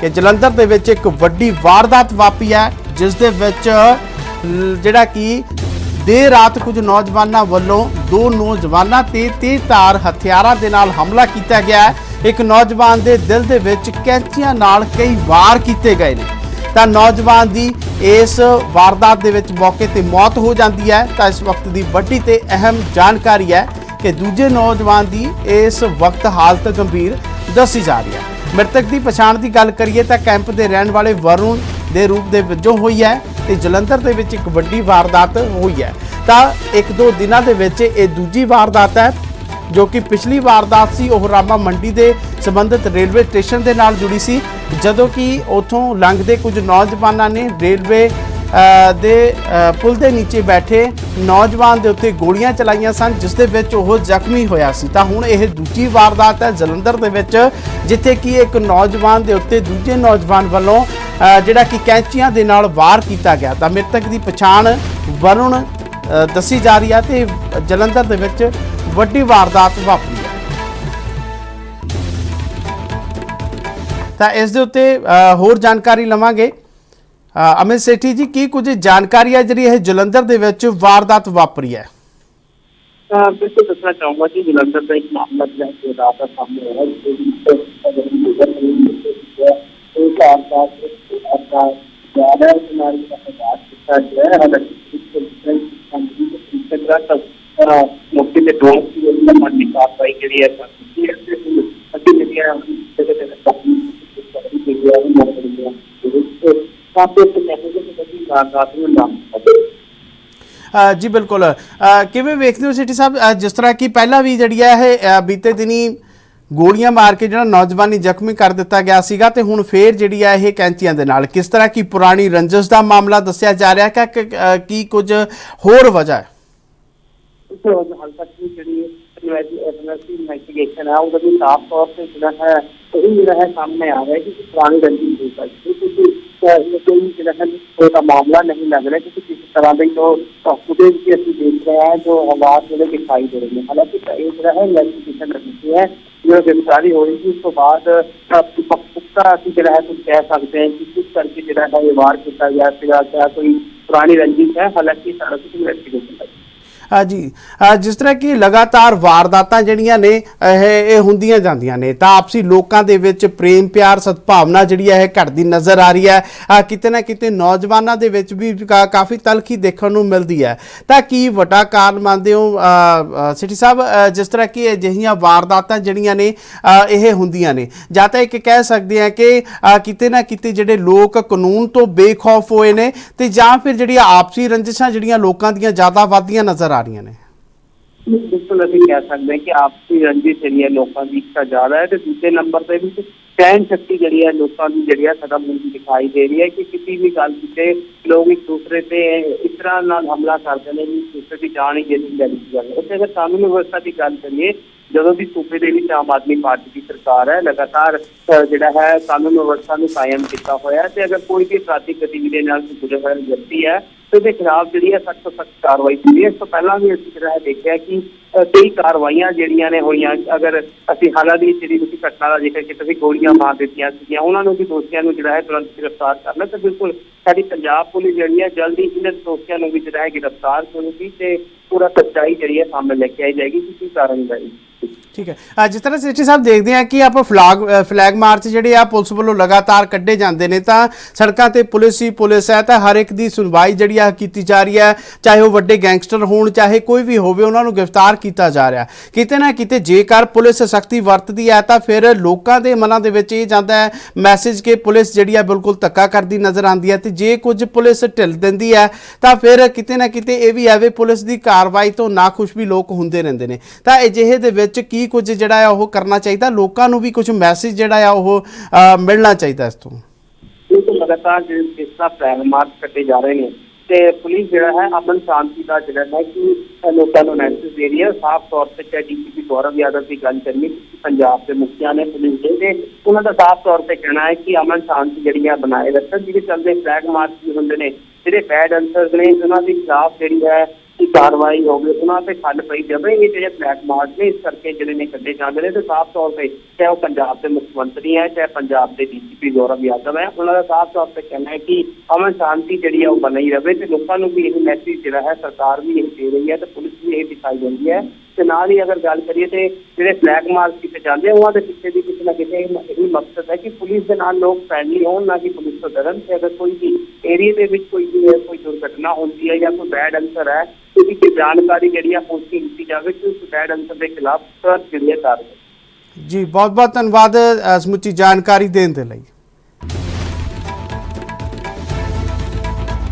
ਕਿ ਜਲੰਧਰ ਦੇ ਵਿੱਚ ਇੱਕ ਵੱਡੀ ਵਾਰਦਾਤ ਵਾਪੀ ਹੈ, ਜਿਸ ਦੇ ਵਿੱਚ ਜਿਹੜਾ ਕਿ ਦੇਰ ਰਾਤ ਕੁਝ ਨੌਜਵਾਨਾਂ ਵੱਲੋਂ ਦੋ ਨੌਜਵਾਨਾਂ ਤੇ ਤੇਜ਼ਧਾਰ ਹਥਿਆਰਾਂ ਦੇ ਨਾਲ ਹਮਲਾ ਕੀਤਾ ਗਿਆ ਹੈ। ਇੱਕ ਨੌਜਵਾਨ ਦੇ ਦਿਲ ਦੇ ਵਿੱਚ ਕੈਂਚੀਆਂ ਨਾਲ ਕਈ ਵਾਰ ਕੀਤੇ ਗਏ ਨੇ। ਤਾਂ ਨੌਜਵਾਨ ਦੀ ਇਸ ਵਾਰਦਾਤ ਦੇ ਵਿੱਚ ਮੌਕੇ ਤੇ ਮੌਤ ਹੋ ਜਾਂਦੀ ਹੈ। ਤਾਂ ਇਸ ਵਕਤ ਦੀ ਵੱਡੀ ਤੇ ਅਹਿਮ ਜਾਣਕਾਰੀ ਹੈ ਕਿ ਦੂਜੇ ਨੌਜਵਾਨ ਦੀ ਇਸ ਵਕਤ ਹਾਲਤ ਗੰਭੀਰ ਦੱਸੀ ਜਾ ਰਹੀ ਹੈ। ਮ੍ਰਿਤਕ ਦੀ ਪਛਾਣ ਦੀ ਗੱਲ ਕਰੀਏ ਤਾਂ ਕੈਂਪ ਦੇ ਰਹਿਣ ਵਾਲੇ ਵਰੁਣ ਦੇ ਰੂਪ ਦੇ ਵਜੋਂ ਹੋਈ ਹੈ ਤੇ ਜਲੰਧਰ ਦੇ ਵਿੱਚ ਇੱਕ ਵੱਡੀ ਵਾਰਦਾਤ ਹੋਈ ਹੈ। ਤਾਂ ਇੱਕ ਦੋ ਦਿਨਾਂ ਦੇ ਵਿੱਚ ਇਹ ਦੂਜੀ ਵਾਰਦਾਤ ਹੈ, ਜੋ ਕਿ ਪਿਛਲੀ ਵਾਰਦਾਤ ਸੀ, ਉਹ ਰਾਮਾ ਮੰਡੀ ਦੇ ਸੰਬੰਧਿਤ ਰੇਲਵੇ ਸਟੇਸ਼ਨ ਦੇ ਨਾਲ ਜੁੜੀ ਸੀ। ਜਦੋਂ ਕਿ ਉਥੋਂ ਲੰਘਦੇ ਕੁਝ ਨੌਜਵਾਨਾਂ ਨੇ ਰੇਲਵੇ ਦੇ ਪੁਲ ਦੇ ਨੀਚੇ ਬੈਠੇ ਨੌਜਵਾਨ ਦੇ ਉੱਤੇ ਗੋਲੀਆਂ ਚਲਾਈਆਂ ਸਨ, ਜਿਸ ਦੇ ਵਿੱਚ ਉਹ ਜ਼ਖਮੀ ਹੋਇਆ ਸੀ। ਤਾਂ ਹੁਣ ਇਹ ਦੂਜੀ ਵਾਰਦਾਤ ਹੈ ਜਲੰਧਰ ਦੇ ਵਿੱਚ, ਜਿੱਥੇ ਕਿ ਇੱਕ ਨੌਜਵਾਨ ਦੇ ਉੱਤੇ ਦੂਜੇ ਨੌਜਵਾਨ ਵੱਲੋਂ ਜਿਹੜਾ ਕਿ ਕੈਂਚੀਆਂ ਦੇ ਨਾਲ ਵਾਰ ਕੀਤਾ ਗਿਆ। ਤਾਂ ਮ੍ਰਿਤਕ ਦੀ ਪਛਾਣ ਵਰੁਣ ਦੱਸੀ ਜਾ ਰਹੀ ਹੈ ਤੇ ਜਲੰਧਰ ਦੇ ਵਿੱਚ ਵੱਡੀ ਵਾਰਦਾਤ ਵਾਪਰੀ ਹੈ। ਤਾਂ ਇਸ ਦੇ ਉੱਤੇ ਹੋਰ ਜਾਣਕਾਰੀ ਲਵਾਂਗੇ। ਅਮਿਤ ਸੇਠੀ ਜੀ, ਕੀ ਕੁਝ ਜਾਣਕਾਰੀ ਹੈ ਜਿਹੜੀ ਇਹ ਜਲੰਧਰ ਦੇ ਵਿੱਚ ਵਾਰਦਾਤ ਵਾਪਰੀ ਹੈ? ਬਿਲਕੁਲ ਦੱਸਣਾ ਚਾਹੂੰਗਾ ਕਿ ਜਲੰਧਰ ਦਾ ਇੱਕ ਮਾਮਲਾ ਜਿਹੜਾ ਕਿ ਰਾਤ ਦਾ ਸਾਹਮਣੇ ਆਇਆ ਜਿਸ ਵਿੱਚ ਅਗਰ ਗੁਜ਼ਰ ਰਹੀ ਆਪਣਾ ਜ਼ਿਆਦਾ ਨਾਰੀ ਦਾ ਪ੍ਰਕਾਸ਼ ਕੀਤਾ ਗਿਆ ਹੈ, ਹਾਲਾਂਕਿ ਇਸ ਤੋਂ ਪਹਿਲਾਂ ਕੰਪਨੀ ਦੇ ਪਿੱਛੇ ਤਰ੍ਹਾਂ ਡੋਰ ਦੀ ਉਹਨਾਂ ਮੰਡੀ ਕਾਰਵਾਈ ਜਿਹੜੀ ਹੈ ਕੀਤੀ ਹੈ, ਤੇ ਅੱਗੇ ਜਿਹੜੀ ਹੈ ਜਿਹੜੇ ਜਿਹੜੇ ਕਾਫੀ ਜਿਹੜੀ ਹੈ ਉਹ ਮੌਕੇ ਤੇ ਵਿੱਚ ਰਾਤ ਨੂੰ ਨਾਮ ਅ, ਜੀ ਬਿਲਕੁਲ। ਕਿਵੇਂ ਵੇਖਦੇ ਹੋ ਸਿਟੀ ਸਾਹਿਬ? ਜਿਸ ਤਰ੍ਹਾਂ ਕਿ ਪਹਿਲਾਂ ਵੀ ਜਿਹੜੀ ਹੈ ਇਹ ਬੀਤੇ ਦਿਨੀ ਗੋਲੀਆਂ ਮਾਰ ਕੇ ਜਿਹੜਾ ਨੌਜਵਾਨੀ ਜ਼ਖਮੀ ਕਰ ਦਿੱਤਾ ਗਿਆ ਸੀਗਾ ਤੇ ਹੁਣ ਫੇਰ ਜਿਹੜੀ ਹੈ ਇਹ ਕੈਂਚੀਆਂ ਦੇ ਨਾਲ। ਕਿਸ ਤਰ੍ਹਾਂ ਕੀ ਪੁਰਾਣੀ ਰੰਜਸ ਦਾ ਮਾਮਲਾ ਦੱਸਿਆ ਜਾ ਰਿਹਾ ਹੈ ਕਿ ਕੀ ਕੁਝ ਹੋਰ ਵਜ੍ਹਾ ਹੈ? ਸੋ ਇਨਵੈਸਟੀਗੇਸ਼ਨ ਹੈ ਉਹਦਾ ਵੀ ਸਾਫ਼ ਤੌਰ ਤੇ ਜਿਹੜਾ ਹੈ ਉਹ ਜਿਹੜਾ ਹੈ ਸਾਹਮਣੇ ਆ ਰਿਹਾ ਹੈ ਕਿ ਪੁਰਾਣੀ ਰੰਜਿਸ਼ ਹੋ ਸਕਦੀ ਹੈ ਕਿਉਂਕਿ ਅਹ, ਇਹ ਕੋਈ ਜਿਹੜਾ ਹੈ ਉਹਦਾ ਮਾਮਲਾ ਨਹੀਂ ਲੱਗ ਰਿਹਾ ਕਿ ਕਿਸ ਤਰ੍ਹਾਂ ਦੇ ਜੋ ਫੁਟੇਜ ਵੀ ਅਸੀਂ ਦੇਖ ਰਹੇ ਹਾਂ ਜੋ ਹਾਲਾਤ ਜਿਹੜੇ ਦਿਖਾਈ ਦੇ ਰਹੇ ਨੇ ਹਾਲਾਂਕਿ ਇਹ ਜਿਹੜਾ ਹੈ ਇਨਵੈਸਟੀਗੇਸ਼ਨ ਰਹੀ ਹੈ ਜੋ ਗ੍ਰਿਫਤਾਰੀ ਹੋਈ ਸੀ ਉਸ ਤੋਂ ਬਾਅਦ ਅਹ, ਪ- ਪੁਖਤਾ ਅਸੀਂ ਜਿਹੜਾ ਹੈ ਕੁਝ ਕਹਿ ਸਕਦੇ ਹਾਂ ਕਿ ਕਿਸ ਕਰਕੇ ਜਿਹੜਾ ਹੈ ਇਹ ਵਾਰ ਕੀਤਾ ਗਿਆ ਸੀਗਾ ਕਿਆ ਕੋਈ ਪੁਰਾਣੀ ਰੰਜਿਸ਼ ਜੀ ਜਿਸ ਤਰ੍ਹਾਂ ਕਿ ਲਗਾਤਾਰ ਵਾਰਦਾਤਾਂ ਜਿਹੜੀਆਂ ਨੇ, ਇਹ ਇਹ ਹੁੰਦੀਆਂ ਜਾਂਦੀਆਂ ਨੇ, ਤਾਂ ਆਪਸੀ ਲੋਕਾਂ ਦੇ ਵਿੱਚ ਪ੍ਰੇਮ, ਪਿਆਰ, ਸਦਭਾਵਨਾ ਜਿਹੜੀ ਹੈ, ਇਹ ਘਟਦੀ ਨਜ਼ਰ ਆ ਰਹੀ ਹੈ। ਕਿਤੇ ਨਾ ਕਿਤੇ ਨੌਜਵਾਨਾਂ ਦੇ ਵਿੱਚ ਵੀ ਕਾ- ਕਾਫੀ ਤਲਖੀ ਦੇਖਣ ਨੂੰ ਮਿਲਦੀ ਹੈ। ਤਾਂ ਕੀ ਵੱਡਾ ਕਾਰਨ ਮੰਨਦੇ ਹੋ ਸਿਟੀ ਸਾਹਿਬ? ਜਿਸ ਤਰ੍ਹਾਂ ਕਿ ਅਜਿਹੀਆਂ ਵਾਰਦਾਤਾਂ ਜਿਹੜੀਆਂ ਨੇ ਇਹ ਹੁੰਦੀਆਂ ਨੇ। ਜਾਂ ਤਾਂ ਇੱਕ ਕਹਿ ਸਕਦੇ ਆ ਕਿ ਕਿਤੇ ਨਾ ਕਿਤੇ ਜਿਹੜੇ ਲੋਕ ਕਾਨੂੰਨ ਤੋਂ ਬੇਖੌਫ ਹੋਏ ਨੇ, ਤੇ ਜਾਂ ਫਿਰ ਜਿਹੜੀਆਂ ਆਪਸੀ ਰੰਜਿਸ਼ਾਂ ਜਿਹੜੀਆਂ ਲੋਕਾਂ ਦੀਆਂ ਜ਼ਿਆਦਾ ਵੱਧਦੀਆਂ ਨਜ਼ਰ ਆ ਰਹੀਆਂ ਨੇ। ਬਿਲਕੁਲ ਅਸੀਂ ਕਹਿ ਸਕਦੇ ਹਾਂ ਕਿ ਆਪਸੀ ਰੰਜਿਸ਼ ਜਿਹੜੀ ਹੈ ਲੋਕਾਂ ਦੀ ਇੱਛਾ ਜ਼ਿਆਦਾ ਹੈ ਤੇ ਦੂਜੇ ਨੰਬਰ ਤੇ ਵੀ ਸਹਿਣ ਸ਼ਕਤੀ ਜਿਹੜੀ ਹੈ ਲੋਕਾਂ ਦੀ ਜਿਹੜੀ ਹੈ ਖਤਮ ਹੁੰਦੀ ਦਿਖਾਈ ਦੇ ਰਹੀ ਹੈ ਕਿ ਕਿਸੇ ਵੀ ਗੱਲ ਤੇ ਲੋਕ ਇੱਕ ਦੂਸਰੇ ਤੇ ਇਸ ਤਰ੍ਹਾਂ ਨਾਲ ਹਮਲਾ ਕਰਦੇ ਨੇ ਕਿ ਇੱਕ ਦੀ ਜਾਨ ਹੀ ਜਿਹੜੀ ਲੈ ਲਈ ਜਾਂਦੀ ਹੈ ਉੱਥੇ ਅਗਰ ਕਾਨੂੰਨ ਵਿਵਸਥਾ ਦੀ ਗੱਲ ਕਰੀਏ, ਜਦੋਂ ਦੀ ਸੂਬੇ ਦੇ ਵਿੱਚ ਆਮ ਆਦਮੀ ਪਾਰਟੀ ਦੀ ਸਰਕਾਰ ਹੈ, ਲਗਾਤਾਰ ਜਿਹੜਾ ਹੈ ਕਾਨੂੰਨ ਵਿਵਸਥਾ ਨੂੰ ਕਾਇਮ ਕੀਤਾ ਹੋਇਆ ਹੈ ਤੇ ਅਗਰ ਕੋਈ ਵੀ ਅਪਰਾਧਿਕ ਗਤੀਵਿਧੀ ਨਾਲ ਜੁੜੇ ਹੋਏ ਵਿਅਕਤੀ ਹੈ ਤੇ ਉਹਦੇ ਖਿਲਾਫ ਜਿਹੜੀ ਹੈ ਸਖਤ ਤੋਂ ਸਖਤ ਕਾਰਵਾਈ ਹੁੰਦੀ ਇਸ ਤੋਂ ਪਹਿਲਾਂ ਵੀ ਅਸੀਂ ਜਿਹੜਾ ਹੈ ਦੇਖਿਆ ਕਿ ਕਈ ਕਾਰਵਾਈਆਂ ਜਿਹੜੀਆਂ ਨੇ ਹੋਈਆਂ। ਅਗਰ ਅਸੀਂ ਹਾਲਾਂਕਿ ਜਿਹੜੀ ਤੁਸੀਂ ਘਟਨਾ ਦਾ ਜ਼ਿਕਰ ਕੀਤਾ ਸੀ, ਗੋਲੀਆਂ ਮਾਰ ਦਿੱਤੀਆਂ ਸੀਗੀਆਂ, ਉਹਨਾਂ ਨੂੰ ਵੀ ਦੋਸ਼ੀਆਂ ਨੂੰ ਜਿਹੜਾ ਹੈ ਤੁਰੰਤ ਗ੍ਰਿਫਤਾਰ ਕਰਨਾ ਤੇ ਬਿਲਕੁਲ ਸਾਡੀ ਪੰਜਾਬ ਪੁਲਿਸ ਜਿਹੜੀ ਹੈ ਜਲਦੀ ਇਹਨਾਂ ਦੋਸ਼ੀਆਂ ਨੂੰ ਵੀ ਜਿਹੜਾ ਹੈ ਗ੍ਰਿਫਤਾਰ ਕਰੂਗੀ ਤੇ ਪੂਰਾ ਸੱਚਾਈ ਜਿਹੜੀ ਹੈ ਸਾਹਮਣੇ ਲੈ ਕੇ ਆਈ ਜਾਏਗੀ। ਕਿ ਕੀ ਕਾਰਨ ਹੈ? ਠੀਕ ਹੈ। ਜਿਸ ਤਰ੍ਹਾਂ ਸੇਠੀ ਸਾਹਿਬ ਦੇਖਦੇ ਆ ਕਿ ਆਪਾਂ ਫਲੈਗ ਫਲੈਗ ਮਾਰਚ ਜਿਹੜੇ ਆ ਪੁਲਿਸ ਵੱਲੋਂ ਲਗਾਤਾਰ ਕੱਢੇ ਜਾਂਦੇ ਨੇ, ਤਾਂ ਸੜਕਾਂ ਤੇ ਪੁਲਿਸ ਹੀ ਪੁਲਿਸ ਹੈ, ਤਾਂ ਹਰ ਇੱਕ ਦੀ ਸੁਣਵਾਈ ਜਿਹੜੀ ਆ ਕੀਤੀ ਜਾ ਰਹੀ ਹੈ, ਚਾਹੇ ਉਹ ਵੱਡੇ ਗੈਂਗਸਟਰ ਹੋਣ, ਚਾਹੇ ਕੋਈ ਵੀ ਹੋਵੇ, ਉਹਨਾਂ ਨੂੰ ਗ੍ਰਿਫਤਾਰ ਕੀਤਾ ਜਾ ਰਿਹਾ। ਕਿਤੇ ਨਾ ਕਿਤੇ ਜੇਕਰ ਪੁਲਿਸ ਸਖਤੀ ਵਰਤਦੀ ਹੈ, ਤਾਂ ਫਿਰ ਲੋਕਾਂ ਦੇ ਮਨਾਂ ਦੇ ਵਿੱਚ ਇਹ ਜਾਂਦਾ ਹੈ, ਮੈਸੇਜ ਕਿ ਪੁਲਿਸ ਜਿਹੜੀ ਆ ਬਿਲਕੁਲ ਧੱਕਾ ਕਰਦੀ ਨਜ਼ਰ ਆਉਂਦੀ ਹੈ, ਤੇ ਜੇ ਕੁਝ ਪੁਲਿਸ ਢਿੱਲ ਦਿੰਦੀ ਹੈ, ਤਾਂ ਫਿਰ ਕਿਤੇ ਨਾ ਕਿਤੇ ਇਹ ਵੀ ਹੈ ਵੀ ਪੁਲਿਸ ਦੀ ਕਾਰਵਾਈ ਤੋਂ ਨਾਖੁਸ਼ ਵੀ ਲੋਕ ਹੁੰਦੇ ਰਹਿੰਦੇ ਨੇ। ਤਾਂ ਅਜਿਹੇ ਦੇ ਵਿੱਚ ਕੀ ਕੁਝ ਜਿਹੜਾ ਆ ਉਹ ਕਰਨਾ ਚਾਹੀਦਾ, ਲੋਕਾਂ ਨੂੰ ਵੀ ਕੁਝ ਮੈਸੇਜ ਜਿਹੜਾ ਆ ਉਹ ਮਿਲਣਾ ਚਾਹੀਦਾ ਇਸ ਤੋਂ। ਲਗਾਤਾਰ ਇਸ ਤਰ੍ਹਾਂ ਫਲੈਗ ਮਾਰਚ ਕੱਟੇ ਜਾ ਰਹੇ ਨੇ ਤੇ ਪੁਲਿਸ ਜਿਹੜਾ ਹੈ ਅਮਨ ਸ਼ਾਂਤੀ ਦਾ ਜਿਹੜਾ ਹੈ ਕਿ ਲੋਕਾਂ ਨੂੰ ਮੈਸੇਜ ਦੇ ਰਹੀ ਹੈ। ਸਾਫ਼ ਤੌਰ ਤੇ ਚਾਹੇ ਡੀਸੀਪੀ ਗੌਰਵ ਯਾਦਵ ਦੀ ਗੱਲ ਕਰਨੀ, ਪੰਜਾਬ ਦੇ ਮੁਖੀਆਂ ਨੇ, ਪੁਲਿਸ ਦੇ ਤੇ ਉਹਨਾਂ ਦਾ ਸਾਫ਼ ਤੌਰ ਤੇ ਕਹਿਣਾ ਹੈ ਕਿ ਅਮਨ ਸ਼ਾਂਤੀ ਜਿਹੜੀ ਹੈ ਬਣਾਏ ਰੱਖਣ, ਜਿਹਦੇ ਚੱਲਦੇ ਫਲੈਗ ਮਾਰਚ ਵੀ ਹੁੰਦੇ ਨੇ, ਜਿਹੜੇ ਬੈਡ ਅਨਸਰਸ ਨੇ, ਉਹਨਾਂ ਦੇ ਖਿਲਾਫ ਜਿਹੜੀ ਹੈ ਦੀ ਕਾਰਵਾਈ ਹੋਵੇ, ਉਹਨਾਂ ਤੇ ਖੱਲ ਪਈ ਜਾਵੇ, ਇਹ ਜਿਹੜੇ ਬਲੈਕ ਮਾਰਕ ਨੇ, ਇਸ ਕਰਕੇ ਜਿਹੜੇ ਨੇ ਕੱਢੇ ਜਾਂਦੇ ਨੇ, ਤੇ ਸਾਫ਼ ਤੌਰ ਤੇ ਚਾਹੇ ਉਹ ਪੰਜਾਬ ਦੇ ਮੁੱਖ ਮੰਤਰੀ ਹੈ, ਚਾਹੇ ਪੰਜਾਬ ਦੇ ਡੀਜੀਪੀ ਗੌਰਵ ਯਾਦਵ ਹੈ, ਉਹਨਾਂ ਦਾ ਸਾਫ਼ ਤੌਰ ਤੇ ਕਹਿਣਾ ਹੈ ਕਿ ਅਮਨ ਸ਼ਾਂਤੀ ਜਿਹੜੀ ਹੈ ਉਹ ਬਣੀ ਰਵੇ ਤੇ ਲੋਕਾਂ ਨੂੰ ਵੀ ਇਹ ਮੈਸੇਜ ਜਿਹੜਾ ਹੈ, ਸਰਕਾਰ ਵੀ ਇਹ ਦੇ ਰਹੀ ਹੈ ਤੇ ਪੁਲਿਸ ਵੀ ਇਹ ਦਿਖਾਈ ਦਿੰਦੀ ਹੈ। ਤੇ ਨਾਲ ਹੀ ਅਗਰ ਗੱਲ ਕਰੀਏ ਤੇ ਜਿਹੜੇ ਫਲੈਗ ਮਾਰਚ ਕੀਤੇ ਜਾਂਦੇ ਉਹਨਾਂ ਦੇ ਪਿੱਛੇ ਵੀ ਕਿਸੇ ਨਾ ਕਿਸੇ ਇਹ ਮਕਸਦ ਹੈ ਕਿ ਪੁਲਿਸ ਦੇ ਨਾਲ ਲੋਕ ਫ੍ਰੈਂਡਲੀ ਹੋਣ, ਨਾ ਕਿ ਪੁਲਿਸ ਤੋਂ ਡਰਨ। ਤੇ ਅਗਰ ਕੋਈ ਵੀ ਏਰੀਆ ਦੇ ਵਿੱਚ ਕੋਈ ਵੀ, ਕੋਈ ਦੁਰਘਟਨਾ ਹੁੰਦੀ ਹੈ ਜਾਂ ਕੋਈ ਬੈਡ ਅੰਸਰ ਹੈ, ਤੇ ਉਹਦੀ ਜਾਣਕਾਰੀ ਜਿਹੜੀ ਹੈ ਪਹੁੰਚੀ ਦਿੱਤੀ ਜਾਵੇ ਕਿ ਉਸ ਬੈਡ ਅੰਸਰ ਦੇ ਖਿਲਾਫ ਤੁਰੰਤ ਜਿਹੜੀ ਕਾਰਵਾਈ ਜੀ ਬਹੁਤ ਬਹੁਤ ਧੰਨਵਾਦ ਸਮੁੱਚੀ ਜਾਣਕਾਰੀ ਦੇਣ ਦੇ ਲਈ।